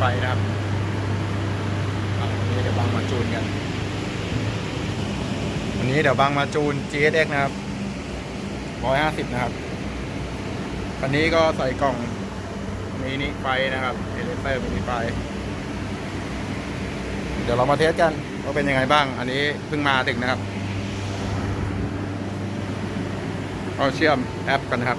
ไปนะครับวันนี้เดี๋ยวบางมาจูนกัน วันนี้เดี๋ยวบางมาจูน GSX นะครับ 150 นะครับคันนี้ก็ใส่กล่องมีนิไฟนะครับเอเลเตอร์มีนิไฟ เดี๋ยวเรามาเทสกันว่าเป็นยังไงบ้าง อันนี้เพิ่งมาถึงนะครับ เอาเชื่อมแอปกันนะครับ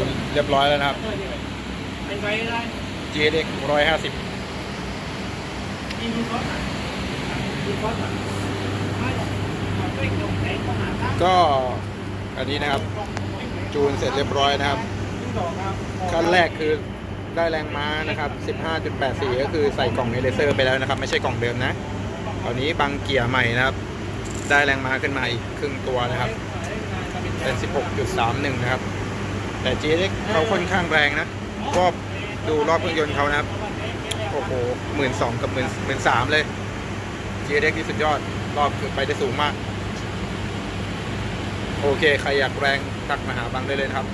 เชื่อมต่อเสร็จแล้วเรียบร้อยแล้วนะครับ เป็นไว้ได้ GSX ร้อยห้าสิบยิงรถอะยิงรถอะไม่หรอกมันไม่ตรงไหนก็หาทางก็อันนี้นะครับ จูนเสร็จเรียบร้อยนะครับ ขั้นแรกคือได้แรงม้านะครับ 15.84 ก็คือใส่กล่องเอเลเซอร์ไปแล้วนะครับ ไม่ใช่กล่องเดิมนะตอนนี้บังเกียร์ใหม่นะครับ ได้แรงม้าขึ้นมาอีกครึ่งตัวนะครับ เป็น 16.31 นะครับ แต่ GX เขาค่อนข้างแรงนะก็ดูรอบเครื่องยนต์เขานะครับ โอ้โหหมื่นสองกับหมื่นหมื่นสามเลย GX ที่สุดยอด รอบคือไปได้สูงมาก โอเค ใครอยากแรงตักมาหาบังได้เลยนะครับ